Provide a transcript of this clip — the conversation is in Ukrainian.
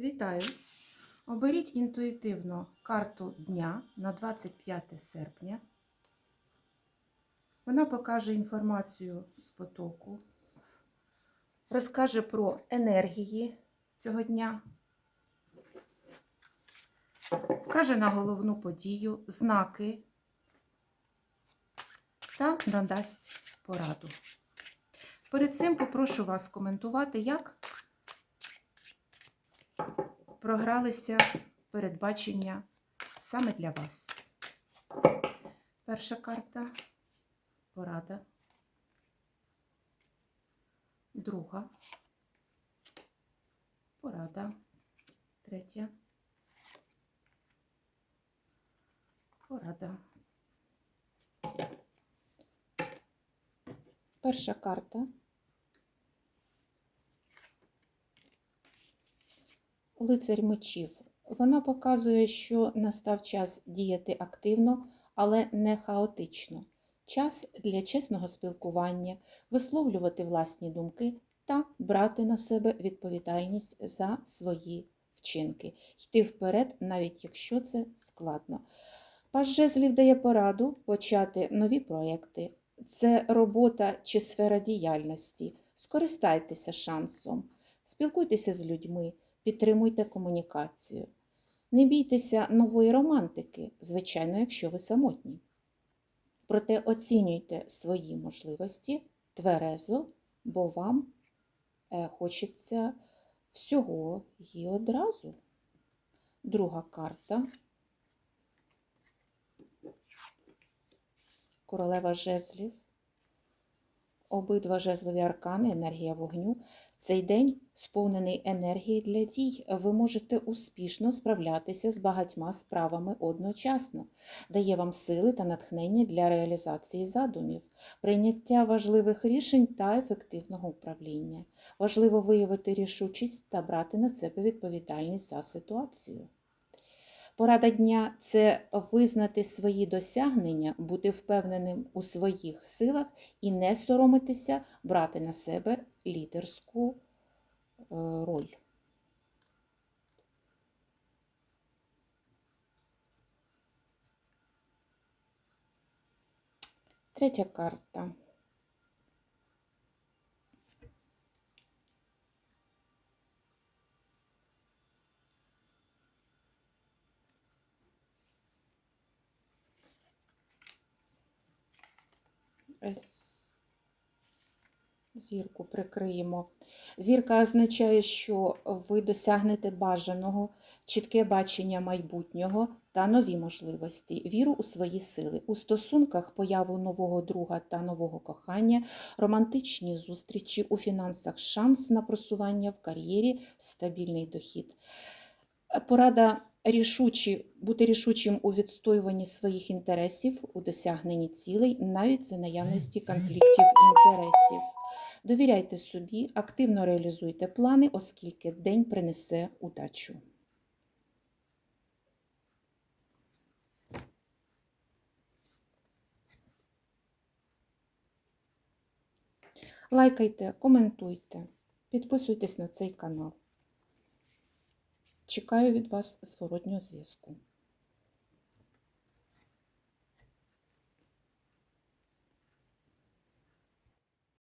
Вітаю! Оберіть інтуїтивно карту дня на 25 серпня. Вона покаже інформацію з потоку, розкаже про енергії цього дня, вкаже на головну подію, знаки та надасть пораду. Перед цим попрошу вас коментувати, як програлися передбачення саме для вас. Перша карта порада. Друга порада. Третя. Порада. Перша карта. Лицарь мечів. Вона показує, що настав час діяти активно, але не хаотично. Час для чесного спілкування, висловлювати власні думки та брати на себе відповідальність за свої вчинки, йти вперед, навіть якщо це складно. Паш жезлів дає пораду почати нові проекти. Це робота чи сфера діяльності. Скористайтеся шансом, спілкуйтеся з людьми, підтримуйте комунікацію. Не бійтеся нової романтики, звичайно, якщо ви самотні. Проте оцінюйте свої можливості тверезо, бо вам е, хочеться всього і одразу. Друга карта. Королева жезлів. Обидва жезлові аркани, енергія вогню. Цей день сповнений енергії для дій. Ви можете успішно справлятися з багатьма справами одночасно, дає вам сили та натхнення для реалізації задумів, прийняття важливих рішень та ефективного управління. Важливо виявити рішучість та брати на себе відповідальність за ситуацію. Порада дня це визнати свої досягнення, бути впевненим у своїх силах і не соромитися брати на себе лідерську е, роль. Третя карта. Зірку прикриємо. Зірка означає, що ви досягнете бажаного, чітке бачення майбутнього та нові можливості, віру у свої сили. У стосунках появу нового друга та нового кохання, романтичні зустрічі у фінансах, шанс на просування в кар'єрі, стабільний дохід. Порада рішучі, бути рішучим у відстоюванні своїх інтересів, у досягненні цілей, навіть за наявності конфліктів інтересів. Довіряйте собі, активно реалізуйте плани, оскільки день принесе удачу. Лайкайте, коментуйте, підписуйтесь на цей канал. Чекаю від вас зворотнього зв'язку.